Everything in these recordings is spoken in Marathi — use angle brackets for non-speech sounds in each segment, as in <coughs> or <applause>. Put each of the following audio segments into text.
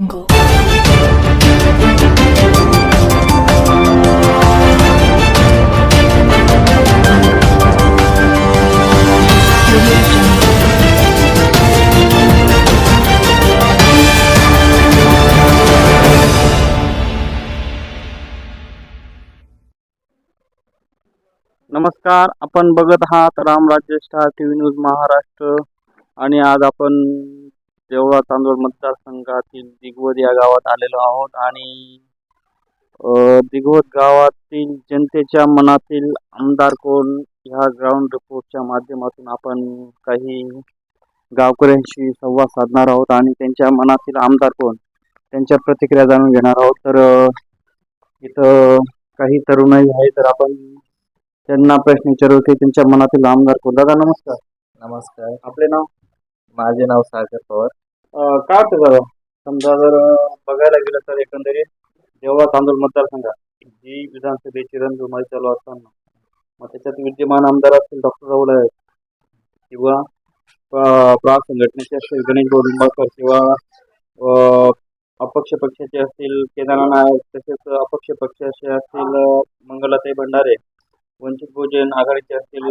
jungle. नमस्कार आपण बघत आहात Ram Rajesh T V news Maharashtra आणि आज आपण देवळा तांदूळ मतदारसंघातील दिगवत या गावात आलेलो आहोत आणि दिगवत गावातील जनतेच्या मनातील आमदार कोण ह्या ग्राउंड रिपोर्टच्या माध्यमातून आपण काही गावकऱ्यांशी संवाद साधणार आहोत आणि त्यांच्या मनातील आमदार कोण त्यांच्या प्रतिक्रिया जाणून घेणार आहोत. तर इथं काही तरुणही आहे तर आपण त्यांना प्रश्न विचारू की त्यांच्या मनातील आमदार कोण? दादा नमस्कार. नमस्कार. आपले नाव? माझे नाव सागर पवार. काय वाटतं दादा? समजा जर बघायला गेलं तर एकंदरीत जेव्हा तांदूळ मतदारसंघात जी विधानसभेची रणधुमाळी चालू असताना मग त्याच्यात विद्यमान आमदार असतील डॉक्टर राहुल आहेत किंवा प्रा संघटनेचे असतील गणेश भाऊ किंवा अपक्ष पक्षाचे असतील केदारनाथ नायक तसेच अपक्ष पक्षाचे असतील मंगलाताई भंडारे वंचित बहुजन आघाडीचे असतील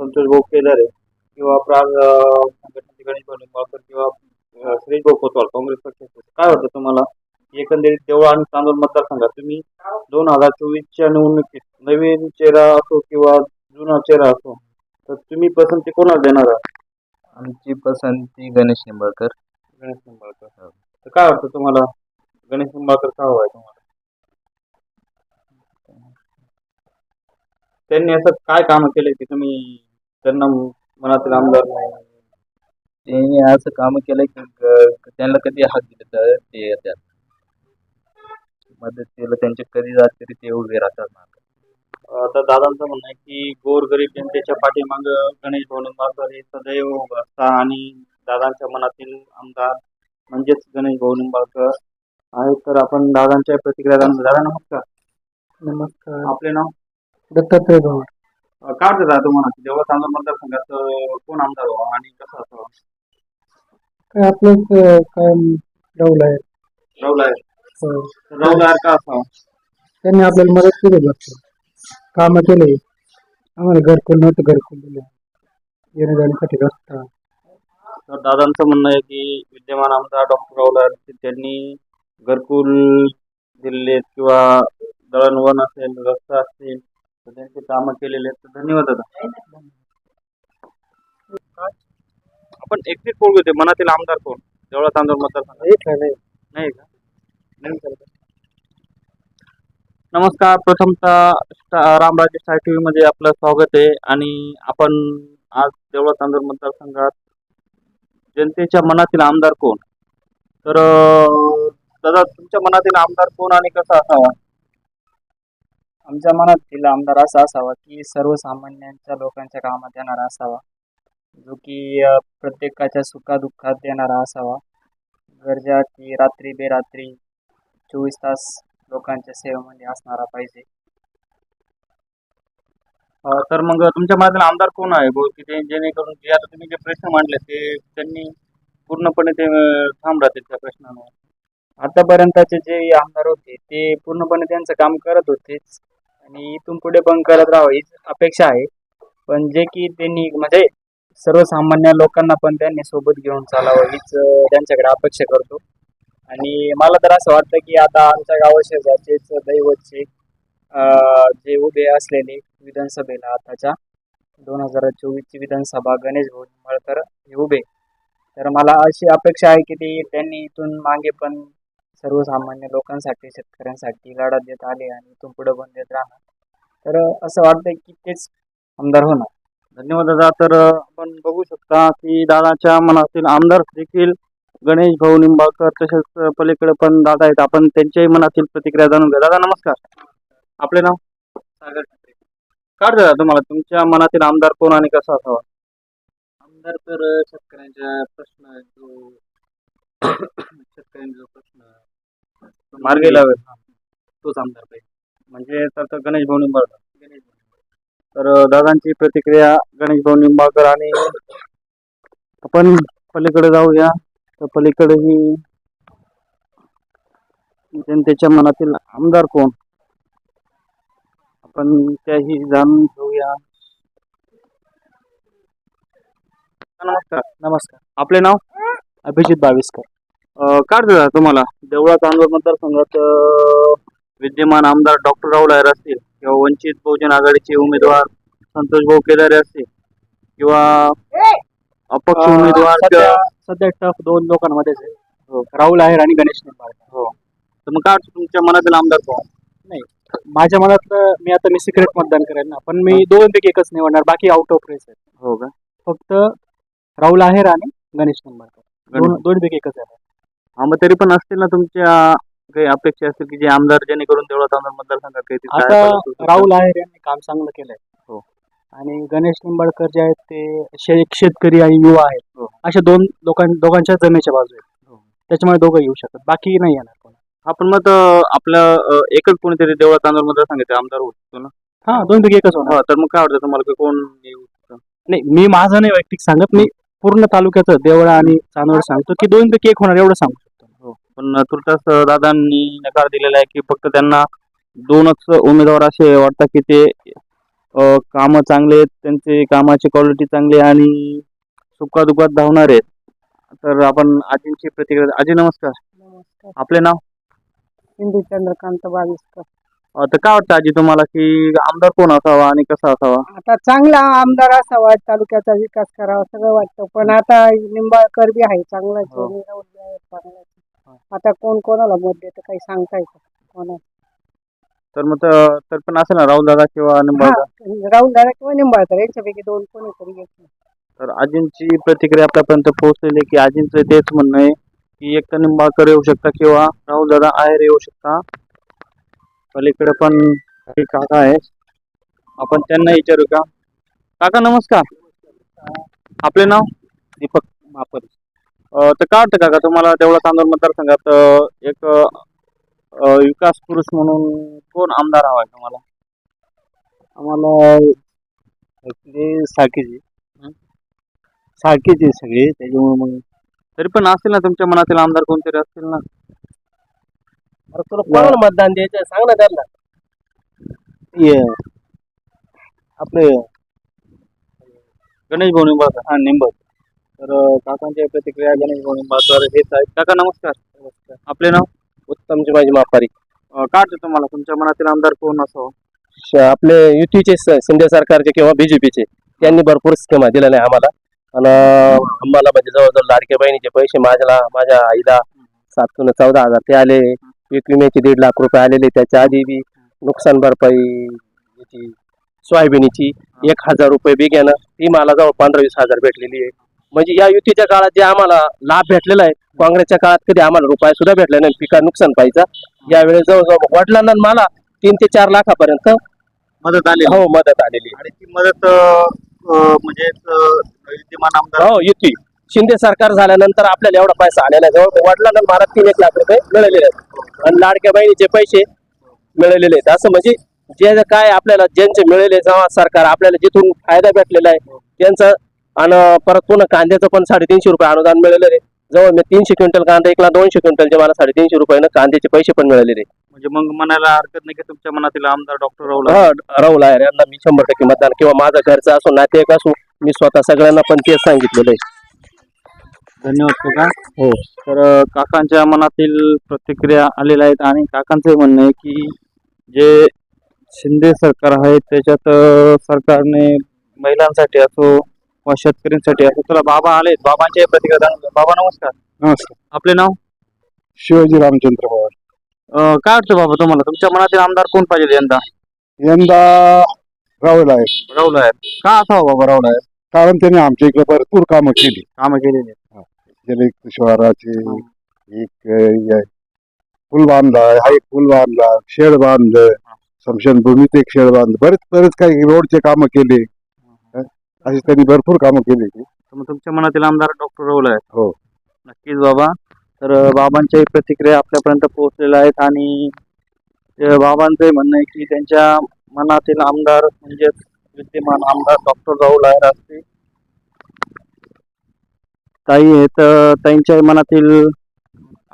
संतोष भाऊ केदारे किंवा प्राग संघटनेचे गणेश भाऊ किंवा सुरेश भाऊ कोतवाल काँग्रेस पक्षाचे काय वाटतं तुम्हाला? एकंदरीत देवळा आणि चांदोड मतदारसंघात तुम्ही दोन हजार चोवीसच्या निवडणुकीत नवीन चेहरा असो किंवा जुना चेहरा असो तर तुम्ही पसंती कोणाला देणार आहात? आमची पसंती गणेश निंबाळकर. गणेश निंबाळकर. तर काय वाटतं तुम्हाला? गणेश निंबाळकर का हवा आहे तुम्हाला? त्यांनी असं काय कामं केले की तुम्ही त्यांना मनातील आमदार नाही? त्यांनी असं काम केलं की त्यांना कधी हात दिले तर ते येतात. मदतीला त्यांचे कधी जात तरी ते उभे राहतात. आता दादांचं म्हणणं आहे की गोरगरीब जनतेच्या पाठीमाग गणेश भाऊ हे सदैव उभं असतात आणि दादांच्या मनातील आमदार म्हणजेच गणेश भाऊ निंबाळकर आहेत. तर आपण दादांच्या प्रतिक्रिया. दादा नमस्कार. नमस्कार. आपले नाव? दत्तात्रय गौड. अं, काय वाटतं दादा तुम्हाला? जेव्हा तांदूळ मतदारसंघात कोण आमदार व्हावा आणि कसं असावं काय आपलं काय राहुल आहे. राहुल आहे. हो. का असावा? त्यांनी आपल्याला मदत केली बघतो कामं केले. आम्हाला घरकुल नव्हतं घरकुल दिलं. येण्या जाण्यासाठी रस्ता. तर दादांचं म्हणणं आहे की विद्यमान आमदार डॉक्टर राहुल आहेत त्यांनी घरकुल दिलेले आहेत किंवा दळणवळण असेल रस्ता असतील तर त्यांचे कामं केलेले आहेत. तर धन्यवाद दादा. आपण एक्झिट पोल घेते मनातील आमदार कोण? देवळा तांदूळ मतदारसंघ. आहे नाही. नाही का? नाही? नमस्कार प्रथमतः रामराज्य स्टार टी मध्ये आपलं स्वागत आहे आणि आपण आज देवळा तांदूळ मतदारसंघात जनतेच्या मनातील आमदार कोण? तर अं, दादा तुमच्या मनातील आमदार कोण आणि कसा असावा? आमच्या मनातील आमदार असा असावा की सर्वसामान्यांच्या लोकांच्या कामात येणारा असावा. जो की प्रत्येकाच्या सुखादुःखात येणारा असावा. गरजा की रात्री बेरात्री चोवीस तास लोकांच्या सेवेमध्ये असणारा पाहिजे. तर मग तुमच्या मनातील आमदार कोण आहे? बोल की ते जेणेकरून जे आता तुम्ही जे प्रश्न मांडले ते त्यांनी पूर्णपणे ते ठाम राहतील त्या प्रश्नांवर. आतापर्यंतचे जे आमदार होते ते पूर्णपणे त्यांचं काम करत होतेच आणि इथून पुढे पण करत राहावं हीच अपेक्षा आहे. पण जे की त्यांनी म्हणजे सर्वसामान्य लोकांना पण त्यांनी सोबत घेऊन चालावं हीच त्यांच्याकडे अपेक्षा करतो. आणि मला तर असं वाटतं की आता आमच्या गावाशेजारचेच दैवतचे जे उभे असलेले विधानसभेला आताच्या दोन हजार चोवीसची विधानसभा गणेश भाऊ निंबाळकर हे उभे तर मला अशी अपेक्षा आहे की ते त्यांनी इथून मागे पण सर्वसामान्य लोकांसाठी शेतकऱ्यांसाठी लढा देत आले आणि इथून पुढे पण देत राहणार. तर असं वाटतंय की तेच आमदार होणार. धन्यवाद दादा. तर आपण बघू शकता की दादाच्या मनातील आमदार देखील गणेश भाऊ निंबाळकर तसेच पलीकडे पण दादा आहेत. आपण त्यांच्याही मनातील प्रतिक्रिया जाणून घ्या दादा नमस्कार. आपले नाव? सागर ठाकरे. काय दादा तुम्हाला? तुमच्या मनातील आमदार कोण आणि कसा असावा? आमदार तर शेतकऱ्यांच्या प्रश्न जो <coughs> शेतकऱ्यांचा जो प्रश्न मार्गी लावेल. तोच आमदार पाहिजे. म्हणजे तर गणेश भाऊ निंबाळकर. गणेश. तर दादांची प्रतिक्रिया गणेश भाऊ निंबाळकर आणि आपण पलीकडे जाऊया. तर पलीकडे ही जनतेच्या मनातील आमदार कोण? आपण त्याही जाणून घेऊया. नमस्कार. नमस्कार. आपले नाव? अभिजित बाविस्कर. काय तुम्हाला. देवळा तांदूळ मतदारसंघात विद्यमान आमदार डॉक्टर राहुल आहेर असतील किंवा वंचित बहुजन आघाडीचे उमेदवार संतोष भाऊ केदारे असतील किंवा अपक्ष उमेदवार सध्या किंवा- सध्या टफ दोन लोकांमध्येच आहे. हो. राहुल आहेर आणि गणेश निंबाळकर. हो. तर मग काय वाटतं तुमच्या मनातील आमदार कोण? नाही. माझ्या मनातलं मी आता मी सिक्रेट मतदान करेन ना पण मी दोन पैकी एकच निवडणार बाकी आउट ऑफ रेस आहे हो का? फक्त राहुल आहेर आणि गणेश निंबाळकर. दोन दोन पैकी एकच आहे. हा मग तरी पण असतील ना तुमच्या काही अपेक्षा असतील की जे आमदार जेणेकरून देवळा तांदूळ मतदारसंघात काही आता. राहुल आहेर यांनी काम चांगलं केलंय. हो. आणि गणेश निंबाळकर जे आहेत ते शे- एक शेतकरी आणि युवा आहेत. हो. अशा दोन लोकां दोघांच्या जमेच्या बाजू आहेत. हो. त्याच्यामुळे दोघं येऊ शकतात. बाकी नाही येणार कोण. आपण मग अं, आपलं अं, एकच कोणीतरी देवळा तांदूळ मतदारसंघाचे आमदार होऊ शकतो ना? हा दोन पैकी एकच होणार. हा तर मग काय वाटतं तुम्हाला की कोण येऊ शकतं? नाही मी माझं नाही वैयक्तिक सांगत. मी पूर्ण तालुक्याचं देवळा आणि चांदवड सांगतो की दोन पैकी एक होणार एवढं सांगू शकतो. हो पण तुर्तास दादांनी नकार दिलेला आहे की फक्त त्यांना दोनच उमेदवार असे वाटतात की ते कामं चांगले आहेत त्यांचे कामाची क्वालिटी चांगली आहे आणि सुखादुखात धावणार आहेत. तर आपण आजींची प्रतिक्रिया आजी नमस्कार. नमस्कार. आपले नाव? हिंदू चंद्रकांत बाविस्कर. तर काय वाटतं आजी तुम्हाला की आमदार कोण असावा आणि कसा असावा? आता चांगला आमदार असावा तालुक्याचा विकास करावा सगळं वाटतं. पण आता निंबाळकर बी आहे चांगलाच आहे, आहे, आहे. आता कोण कोणाला मत देतं काही सांगता येतं कोणा तर मग तर तर पण असेल ना राहुल दादा किंवा निंबाळकर? राहुल दादा किंवा निंबाळकर यांच्यापैकी दोन कोणीतरी एक तर आजींची प्रतिक्रिया आपल्यापर्यंत पोहोचलेली आहे की आजींचं तेच म्हणणं आहे की एक तर निंबाळकर येऊ शकता किंवा राहुल दादा आहेर येऊ शकता. पलीकडे पण काही काका आहेत. आपण त्यांना विचारू का? काका नमस्कार. आपले नाव? दीपक मापर तर काय वाटतं काका तुम्हाला तेवढा तांदूळ मतदारसंघात एक विकास पुरुष म्हणून कोण आमदार हवाय तुम्हाला? आम्हाला सारखीची सारखीची सगळी त्याच्यामुळे मग तरी पण असतील ना तुमच्या मनातील आमदार कोणतरी असतील ना? तुला कोणाला मतदान द्यायचं सांग ना त्यांना. ये आपले गणेश भाऊ निंबाळकर. हा निंबाळकर. तर काकांच्या प्रतिक्रिया गणेश भाऊ हेच आहेत. काका नमस्कार. नमस्कार. आपले नाव? उत्तमची माझी मापारी वाटतं तुम्हाला? तुमच्या मनातील आमदार कोण असावं? श- आपले युतीचे शिंदे सरकारचे किंवा बीजेपीचे त्यांनी भरपूर स्कीमा दिलेल्या आहे आम्हाला. आणि आम्हाला म्हणजे जवळजवळ लाडक्या बहिणीचे पैसे माझ्याला माझ्या आईला सातून चौदा हजार ते आले. पीक विम्याचे दीड लाख रुपये आलेले त्याच्या आधी बी. नुकसान भरपाई याची सोयाबीनची एक हजार रुपये बिग्यानं ती मला जवळ पंधरा वीस हजार भेटलेली आहे. म्हणजे या युतीच्या काळात जे आम्हाला लाभ भेटलेला आहे काँग्रेसच्या काळात कधी आम्हाला रुपया सुद्धा भेटला नाही पिका नुकसान पाहिजे यावेळेस जवळजवळ वडिलांना मला तीन ते चार लाखापर्यंत मदत आली हो मदत आलेली. आणि ती मदत म्हणजे विद्यमान आमदार हो युती. शिंदे सरकार झाल्यानंतर आपल्याला एवढा पैसा आलेला आहे. जवळ वडिलांना मला तीन एक लाख रुपये मिळालेले आहेत. आणि लाडक्या बहिणीचे पैसे मिळालेले आहेत. असं म्हणजे जे जे काय आपल्याला ज्यांचे मिळाले जेव्हा सरकार आपल्याला जिथून फायदा भेटलेला आहे त्यांचं आणि परत पुन्हा कांद्याचं पण साडेतीनशे रुपये अनुदान मिळालेलं आहे. जवळ मी तीनशे क्विंटल कांदा एकला दोनशे क्विंटलचे मला साडेतीनशे रुपयानं कांद्याचे पैसे पण मिळालेले आहेत. म्हणजे मग म्हणायला हरकत नाही की तुमच्या मनातील आमदार डॉक्टर राहुल राहुल आहे. यांना मी शंभर टक्के मतदान किंवा माझा घरचा असो नातेवाईक असो मी स्वतः सगळ्यांना पण तेच सांगितलेलं आहे. धन्यवाद काका. हो. तर काकांच्या मनातील प्रतिक्रिया आलेल्या आहेत आणि काकांचं म्हणणं आहे की जे शिंदे सरकार आहे त्याच्यात सरकारने महिलांसाठी असो शेतकऱ्यांसाठी असो तुला बाबा आले बाबांच्या प्रतिक्रिया जाणून. बाबा नमस्कार. नमस्कार. आपले नाव? शिवाजी रामचंद्र पवार. अं, काय वाटतं बाबा तुम्हाला? तुमच्या मनातील आमदार कोण पाहिजे यंदा? यंदा राहुल आहे. राहुल आहे. का असावं बाबा राहुल आहे? कारण त्यांनी आमच्या इकडे भरपूर कामं केली. कामं केलेली आहेत. जलयुक्त शहराचे एक अं, हे पूल बांधला हा एक पूल बांधला शेड बांधलं स्मशानभूमीत एक शेड बांधलं. बरेच बरेच काही रोडचे कामं केले? अशी त्यांनी भरपूर कामं केली तर मग तुमच्या मनातील आमदार डॉक्टर राहुल आहेत. हो. नक्कीच बाबा. तर अं, बाबांच्याही प्रतिक्रिया आपल्यापर्यंत पोहोचलेल्या आहेत आणि ते बाबांचंही म्हणणं आहे की त्यांच्या मनातील आमदार म्हणजेच विद्यमान आमदार डॉक्टर राहुल आहेर असते ताई आहेत अं, ताईंच्या मनातील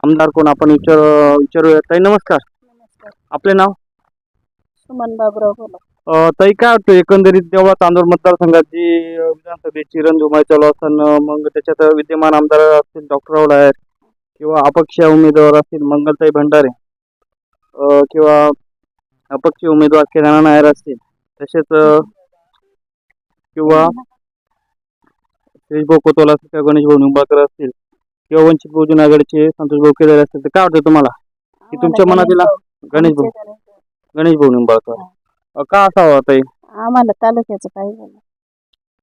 आमदार कोण आपण विचार विचारूया. ताई नमस्कार. नमस्कार. आपले नाव? सुमन बाबराव बोला. ताई काय वाटतं एकंदरीत देवळा तांदूळ मतदारसंघाची विधानसभेची रणधुमाळी चालू असताना मग त्याच्यात विद्यमान आमदार असतील डॉक्टर राहुल आहेत किंवा अपक्ष उमेदवार असतील मंगलताई भंडारे किंवा अपक्ष उमेदवार केदारनाथ नायर असतील तसेच किंवा श्री कोतवाल असतील किंवा गणेश भाऊ निंबाळकर असतील किंवा वंचित बहुजन आघाडीचे संतोष भाऊ केदारे असतील तर काय वाटतं तुम्हाला? की तुमच्या मनातील गणेश भाऊ गणेश भाऊ निंबाळकर. का असावा ताई? आम्हाला तालुक्याचं काही झालं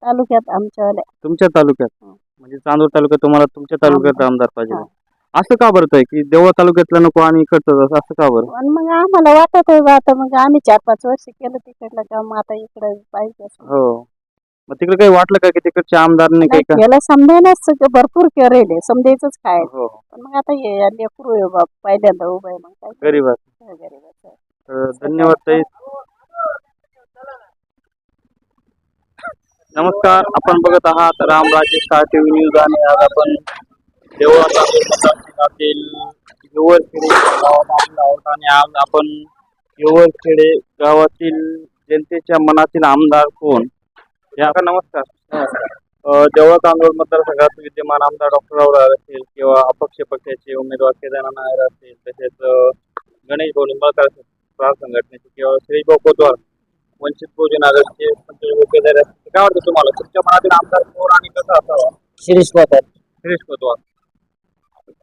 तालुक्यात आमच्यावाल्या तुमच्या तालुक्यात? हं. म्हणजे चांदूर तालुक्यात तुम्हाला तुमच्या तालुक्यात आमदार पाहिजे. हा. असं का बरं ताई? की देवळा तालुक्यातला नको आणि इकडचं असं असं का बरं? आणि मग आम्हाला वाटत आहे बा आता मग आम्ही चार पाच वर्ष केलं तिकडलं काम आता इकडे पाहिजे असं. हो. मग तिकडे काही वाटलं का की तिकडच्या आमदारने नाही का केलं समजायलाच भरपूर करेल समजायचंच काय हो पण मग आता हे लेकरू आहे बाप पहिल्यांदा उभं आहे मग काय गरीब आहे. तर धन्यवाद ताई. नमस्कार आपण बघत आहात रामराजे स्टार टीव्ही न्यूज आणि आज आपण देवळा तालुका मतदारसंघातील हिवरखेडे गावात आलेलो आहोत आणि आज आपण गावातील जनतेच्या मनातील आमदार कोण? या का नमस्कार. अ, देवळा तांदूळ मतदारसंघात विद्यमान आमदार डॉक्टर राव असतील किंवा अपक्ष पक्षाचे उमेदवार केदारनाथ नायर असतील तसेच अ, गणेश भाऊ निंबाळकर असतील संघटनेचे किंवा श्रीभाऊ कोतवाल. वंचित बहुजन आघाडीचे संतोष भाऊ केदारे असतील काय वाटतं तुम्हाला? तुमच्या मनातील आमदार कोण आणि कसा असावा? शिरीष कोतवाल शिरीष कोतवाल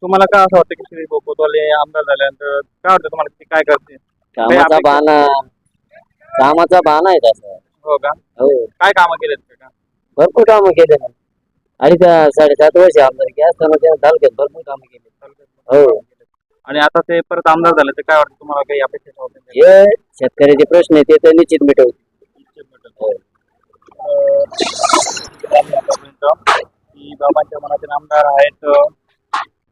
तुम्हाला काय असं वाटतं की शिरीष कोतवाल हे आमदार झाल्यानंतर काय वाटतं तुम्हाला ते काय करते कामाचा अपेक्षा- बाणा कामाचा बाणा आहे तसा हो का? हो. काय कामं केलेत का? भरपूर कामं केले ना त्या साडेसात वर्ष आमदारकी असताना त्या तालुक्यात भरपूर कामं केले हो. आणि आता ते परत आमदार झाले तर काय वाटतं तुम्हाला काही अपेक्षा होते हे शेतकऱ्याचे प्रश्न आहे ते तर निश्चित मिटवतील हो. की बाबांच्या मनातील आमदार आहेत अ,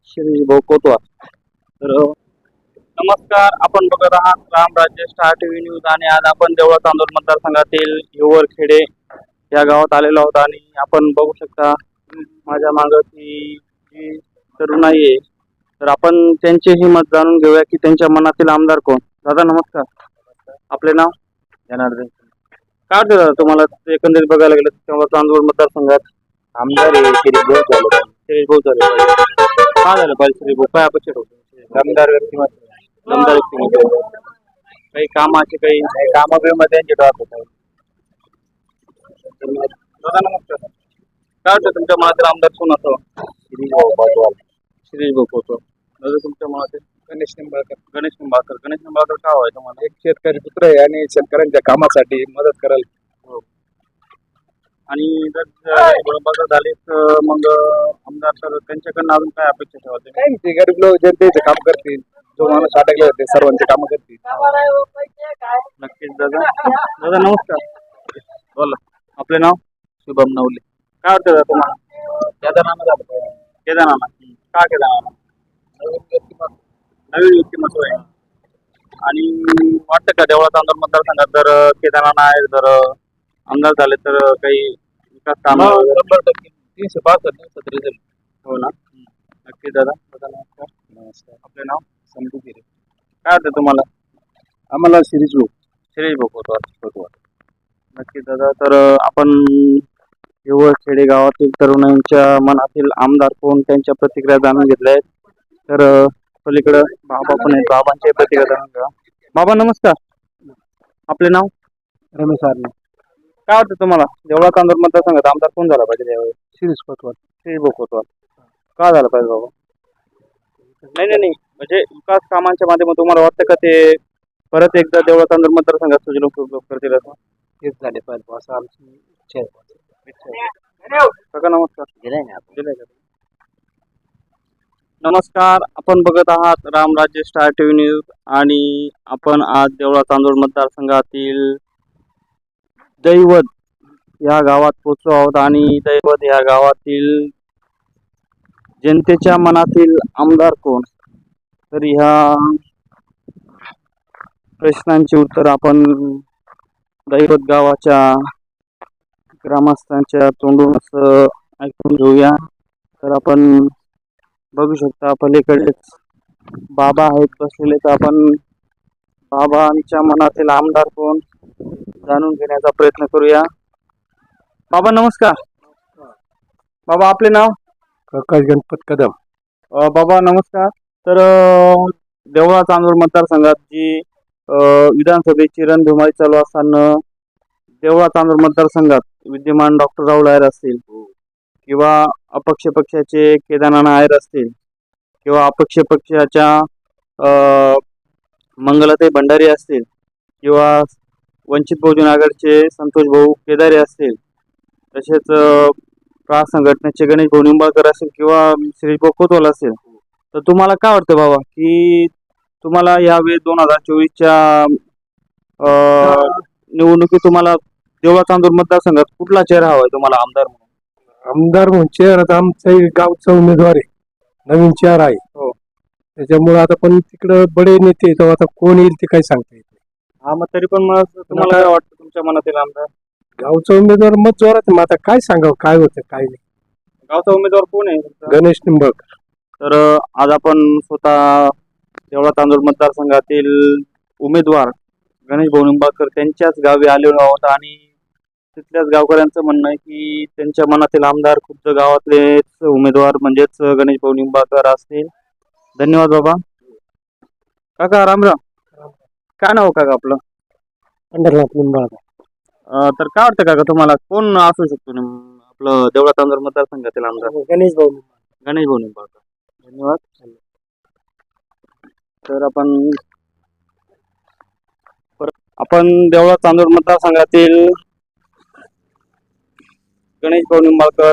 श्री भाऊ कोतवाल. तर अ, नमस्कार आपण बघत आहात रामराज्य स्टार टीव्ही न्यूज आणि आज आपण देवळा तांदूळ मतदारसंघातील हिवरखेडे या गावात आलेलो आहोत आणि आपण बघू शकता माझ्या मागं ती जी तरुणाई आहे तर आपण त्यांचेही मत जाणून घेऊया की त्यांच्या मनातील आमदार कोण? दादा नमस्कार. आपले नाव? जनार्दन काय वाटतं दादा तुम्हाला एकंदरीत बघायला गेलं तेव्हा चांदवड मतदारसंघात? आमदार शिरीष भाऊ झाले. शिरीष भाऊ झाले. पाहिजे का झालं पाहिजे शिरीष भाऊ काय अपेक्षा होते दमदार व्यक्तिमत्व. दमदार व्यक्तिमत्व. काही कामाचे काही कामा बिमा त्यांचे डॉट होत. दादा नमस्कार. काय वाटतं तुमच्या मनातील आमदार कोण असावा? शिरीष भाऊ कोतवाल शिरीष भाऊ कोतवाल दादा तुमच्या गणेश निंबाळकर. गणेश निंबाळकर. गणेश निंबाळकर का तुम्हाला एक शेतकरी पुत्र आहे आणि शेतकऱ्यांच्या कामासाठी मदत करायला. आणि जर निंबाळकर झाले तर मग आमदार तर त्यांच्याकडनं अजून काय अपेक्षा ठेवायचे काय ते गरीब लोक जनतेचे काम करतील जो माणूस अटकले होते सर्वांचे काम करतील. नक्कीच दादा. दादा नमस्कार. बोला. आपले नाव? शुभम नवले. काय वाटतं दादा तुम्हाला? केदारनाथ झालं. केदारनाथ का केदारनाथ नवीन व्यक्तिमत्व आहे आणि वाटतं का देवळा तांदूळ मतदारसंघात जर केदारनाथ आहे जर आमदार झाले तर काही विकास काम शंभर टक्के. तीनशे पासष्ट दिवसात रिझल्ट हो ना. नक्की दादा. दादा नमस्कार. नमस्कार. आपले नाव? संतू गिरे. काय वाटतं तुम्हाला? आम्हाला सिरीज भाऊ. शिरीष भोगवतो नक्की दादा तर आपण युवक खेडे गावातील तरुणांच्या मनातील आमदार कोण? त्यांच्या प्रतिक्रिया जाणून घेतल्या आहेत. तर पलीकडं बाबा पण आहेत. जाणून घ्या. बाबा नमस्कार. आपले नाव? रमेश आर्ने काय वाटतं तुम्हाला? देवळा तांदूळ मतदारसंघात आमदार कोण झाला पाहिजे यावेळी? सिरीज कोतवाल. श्री भोगवतो का झालं पाहिजे बाबा? नाही नाही नाही. म्हणजे विकास कामांच्या माध्यमातून तुम्हाला वाटतं का ते परत एकदा देवळा तांदूळ मतदारसंघात सुजल उपयोग करतील असं? तेच झाले पाहिजे असं आमची इच्छा आहे. काका नमस्कार. दिलाय ना. दिलंय का? नमस्कार आपण बघत आहात रामराज्य स्टार टीव्ही न्यूज आणि आपण आज देवळा तांदूळ मतदारसंघातील दैवत या गावात पोचलो आहोत आणि दैवत या गावातील जनतेच्या मनातील आमदार कोण? तर ह्या प्रश्नांची उत्तर आपण दैवत गावाच्या ग्रामस्थांच्या तोंडून असं ऐकून घेऊया. तर आपण बघू शकता पलीकडेच बाबा आहेत बसलेले तर आपण बाबांच्या मनातील आमदार कोण जाणून घेण्याचा प्रयत्न करूया. बाबा नमस्कार. बाबा आपले नाव? प्रकाश गणपत कदम. अ, बाबा नमस्कार. तर अ, देवळा चांदूर मतदारसंघात जी अ, विधानसभेची रणधुमाळी चालू असताना देवळा चांदूर मतदारसंघात विद्यमान डॉक्टर राहुल आयर असतील किंवा अपक्ष पक्षाचे केदारनाथ आयर असतील किंवा अपक्ष पक्षाच्या मंगलाताई भंडारी असतील किंवा वंचित बहुजन आघाडीचे संतोष भाऊ केदारे असतील तसेच प्रा संघटनेचे गणेश भाऊ निंबाळकर असेल किंवा श्री कोतवाल असेल तर तुम्हाला काय वाटतं बाबा की तुम्हाला यावेळी दोन हजार चोवीसच्या निवडणुकीत तुम्हाला देवळा चांदूर मतदारसंघात कुठला चेहरा हवाय तुम्हाला आमदार म्हणून? आमदार म्हणून आता आमचा गावचा उमेदवार आहे नवीन चेअर आहे हो. त्याच्यामुळे आता पण तिकडं बडे नेते आहेत, आता कोण येईल ते काही सांगता येत नाही. हा मग तरी पण मग तुम्हाला काय वाटतं तुमच्या मनातील आमदार गावचा उमेदवार मत जोरात आहे. मग आता काय सांगावं काय होतं काय नाही गावचा उमेदवार कोण आहे तुमचा? गणेश निंबाळकर तर अ, आज आपण स्वतः देवळा तांदूळ मतदारसंघातील उमेदवार गणेश भाऊ निंबाळकर त्यांच्याच गावी आलेलो आहोत आणि तिथल्याच गावकऱ्यांचं म्हणणं आहे की त्यांच्या मनातील आमदार खुद्द गावातलेच उमेदवार म्हणजेच गणेश भाऊ निंबाळकर असतील. धन्यवाद बाबा. काका रामराम काय नाव काका आपलं? पंढरनाथ निंबाळकर. अ, तर काय वाटतं काका तुम्हाला? कोण असू शकतो नेम- आपलं देवळा तांदूळ मतदारसंघातील आमदार? गणेश भाऊ गणेश भाऊ निंबाळकर. धन्यवाद. तर आपण आपण देवळा चांदूर मतदारसंघातील गणेश भाऊ निंबाळकर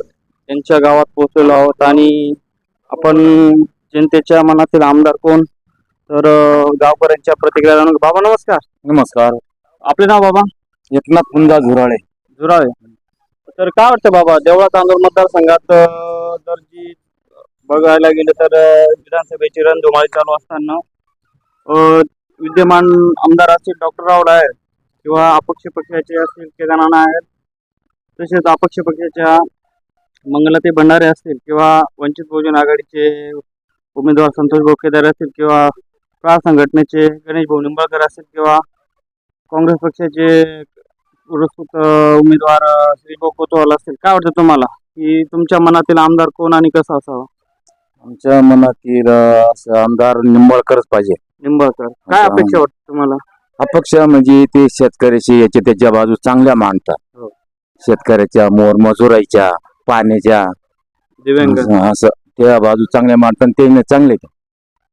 यांच्या गावात पोहोचलेलो आहोत आणि आपण जनतेच्या मनातील आमदार कोण? तर गावकऱ्यांच्या प्रतिक्रिया जाणून. बाबा नमस्कार. नमस्कार. आपले नाव बाबा? एकनाथ पुंजा झुराळे. झुराळे. तर काय वाटतं बाबा देवळा तांदूळ मतदारसंघात जर जी बघायला गेलं तर विधानसभेची रणधुमाळी चालू असताना विद्यमान आमदार असतील डॉक्टर राहुल आहेत किंवा अपक्ष पक्षाचे असतील केदारनाथ आहेत तसेच अपक्ष पक्षाच्या मंगलाते भंडारे असतील किंवा वंचित बहुजन आघाडीचे उमेदवार संतोष केदारे असतील किंवा प्रा संघटनेचे गणेश भाऊ निंबाळकर असतील किंवा काँग्रेस पक्षाचे पुरस्कृत उमेदवार श्री भाऊ कोतवाल असतील. काय वाटतं तुम्हाला? की तुमच्या मनातील आमदार कोण आणि कसा असावा? आमच्या मनातील असं आमदार निंबाळकरच पाहिजे. निंबाळकर. काय. अपेक्षा वाटतं तुम्हाला? अपक्ष म्हणजे ते शेतकऱ्याची याच्या त्याच्या बाजू चांगल्या मांडतात हो. शेतकऱ्याच्या मोर मजुराईच्या पाण्याच्या. दिव्यांग. असं असं. त्या बाजू चांगल्या मांडतात ते न चांगले. ते.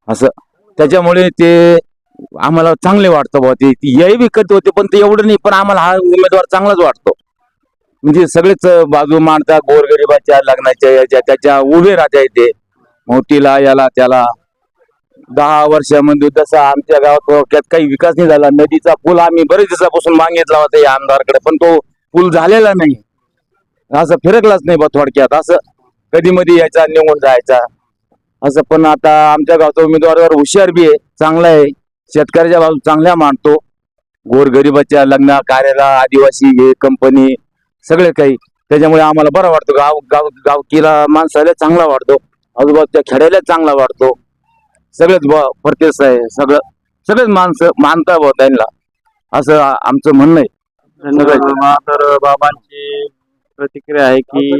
असं. त्याच्यामुळे ते आम्हाला चांगले वाटतं बुवा. ते ते याही विकत होते पण ते एवढं नाही पण आम्हाला हा उमेदवार चांगलाच वाटतो. म्हणजे सगळेच बाजू मांडतात गोरगरिबाच्या लग्नाच्या याच्या त्याच्या उभे राहता येते मोठीला याला त्याला. दहा वर्षामध्ये जसा आमच्या गावात थोडक्यात काही विकास नाही झाला. नदीचा पूल आम्ही बरेच दिवसापासून मागितला होता या आमदारकडे पण तो पूल झालेला नाही. असं फिरकलाच नाही बा थोडक्यात. असं कधी मध्ये यायचा निघून जायचा. असं पण आता आमच्या गावचा उमेदवार हुशार बी आहे चांगला आहे. शेतकऱ्याच्या बाजू चांगल्या मांडतो गोरगरिबाच्या लग्न कार्याला आदिवासी हे कंपनी सगळे काही. त्याच्यामुळे आम्हाला बरं वाटतो. गाव गाव गावकीला माणसाला चांगला वाटतो. आजूबाजूच्या खेड्याला चांगला वाटतो. सगळेच ब परतेस आहे सगळं. सगळेच माणसं मानता बुवा त्यांना. असं आमचं म्हणणं आहे. धन्यवाद. बाबा तर बाबांची प्रतिक्रिया आहे की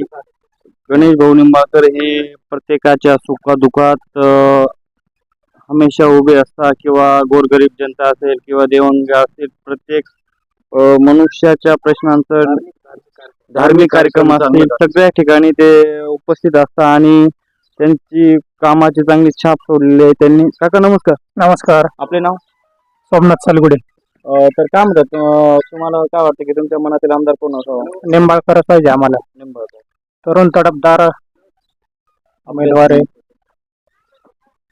गणेश भाऊ निंबाळकर हे प्रत्येकाच्या सुखादुखात अ, हमेशा उभे असतात किंवा गोरगरीब जनता असेल किंवा देवंग असतील प्रत्येक मनुष्याच्या प्रश्नांचं धार्मिक कार्यक्रम असतील सगळ्या ठिकाणी ते उपस्थित असतात आणि त्यांची कामाची चांगली छाप सोडलेली आहे त्यांनी. काका नमस्कार. नमस्कार. आपले नाव? सोमनाथ सालगुडे. तर काय म्हणतात अ, तुम्हाला काय वाटतं की तुमच्या मनातील आमदार कोण असावा? निंबाळकर पाहिजे आम्हाला. निंबाळकर तरुण तडफदार उमेदवार आहे.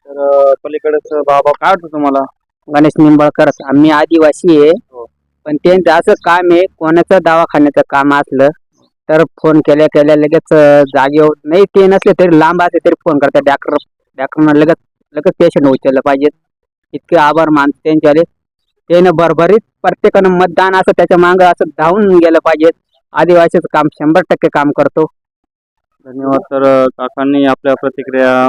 तर अ, पलीकडेच बाबा काय वाटतं तुम्हाला? गणेश निंबाळकर आम्ही आदिवासी आहे. हो. पण त्यांचं असं काम आहे कोणाचं दवाखान्याचं काम असलं तर फोन केल्या केल्या लगेच अं, जागेवर नाही. ते नसले तरी लांब असले तरी फोन करतात. डॉक्टर डॉक्टरना लगेच लगेच पेशंट उचललं पाहिजेत. इतके आभार मानतो त्यांच्याले. त्यानं भरभरीत प्रत्येकानं मतदान असं त्याच्या मागं असं धावून गेलं पाहिजे. आदिवासीचं काम शंभर टक्के काम करतो. धन्यवाद तर काकांनी आपल्या प्रतिक्रिया